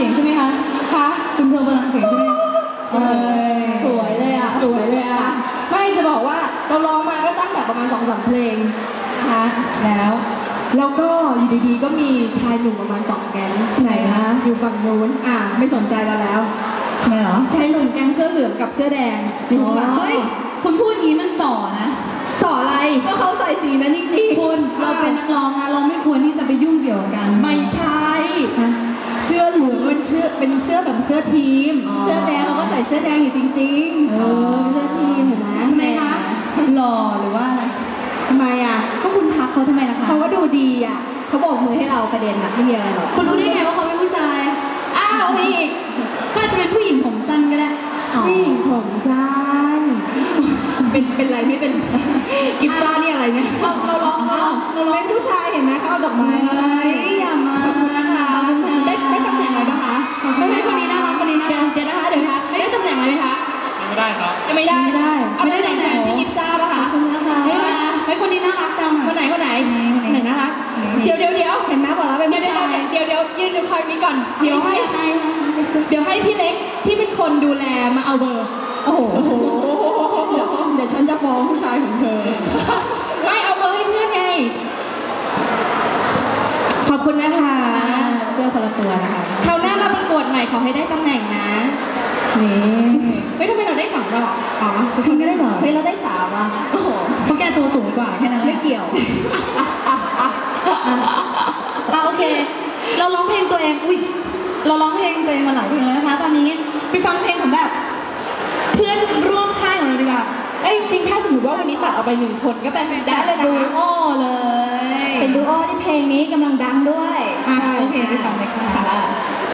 สียงใช่ไหมคะคะคุณโชว์พลังเสียงใช่ไหมเอ้ยสวยเลยอะสวยเลยอะไม่จะบอกว่าเราร้องมาก็ตั้งแบบประมาณสองสามเพลงนะคะแล้ว แล้วก็อยู่ดีๆก็มีชายหนุ่มประมาณสองแก๊งไหนคะอยู่ฝั่งนู้นอะไม่สนใจเราแล้วทำไมเหรอชายหนุ่มแก๊งเสื้อเหลืองกับเสื้อแดงอยู่ข้างหลังเฮ้ยคุณพูดอย่างนี้มันต่อนะ ต่ออะไรก็เขาใส่สีนั้นจริงๆคุณเราเป็นนักร้องนะเรา เสื้อเหลืองเป็นเสื้อเป็นเสื้อแบบเสื้อทีม อ๋อ เสื้อแดงเขาก็ใส่เสื้อแดงอยู่จริงๆเออเป็นเสื้อทีมเห็นไหมทำไมคะหล่อหรือว่าอะไรทำไมอะ ก็คุณทักเขาทำไมล่ะคะเขาก็ดูดีอะ เขาบอกมือให้เราประเด็นอะไม่มีอะไรหรอกคุณรู้ได้ไงว่าเขาเป็นผู้ชาย อ้าวอีก ก็อาจจะเป็นผู้หญิงผมสั้นก็ได้ผู้หญิงผมสั้นเป็นเป็นไรไม่เป็น กิฟต้านี่อะไรเนี่ย เราเราร้องอ้าวเราเป็นผู้ชายเห็นไหมเขาเอาดอกไม้มาให้อย่า ได้ครับยังไม่ได้ไม่ได้เอาไปตำแหน่งที่กิฟต้าป่ะคะขอบคุณนะคะเฮ้ยมาเฮ้ยคนนี้น่ารักจังอะคนไหนคนไหนคนไหนไหนนะคะนี่เดี๋ยวเดี๋ยวเดี๋ยวเห็นไหมบอกแล้วเป็นเดี๋ผู้ยวชายเดี๋ยวเดี๋ยวเดี๋ยวยืนดูคอยนี้ก่อนเดี๋ยวให้ใช่เดี๋ยวให้พี่เล็กที่เป็นคนดูแลมาเอาเบอร์โอ้โหเดี๋ยวเดี๋ยวฉันจะฟ้องผู้ชายของเธอไม่เอาเบอร์ให้เพื่อนไงขอบคุณนะคะเสื้อคนละตัวนะคะคราวหน้ามาประกวดใหม่ขอให้ได้ตำแหน่งนะนี่เฮ้ยทำไมเราได้ สองรอบอ๋อฉันก็ได้เหรอเฮ้ยเราได้สามอะโอ้โหเพราะแกตัวสูงกว่าแค่นั้นแหละไม่เกี่ยวอะโอเค เราร้องเพลงตัวเองอุ้ยเราร้องเพลงตัวเองมาหลายเพลงแล้วนะคะ ตอนนี้ไปฟังเพลงของแบบ เพื่อนร่วมค่ายของเราดีกว่าเอ้ยจริงถ้าสมมติว่าวันนี้ตัดออกไปหนึ่งคนก็เป็นได้เลยนะดูคะโอ้เลย เป็นดูโอที่เพลงนี้กำลังดังด้วยอะโอเคไปฟังเลยค่ะค่ะ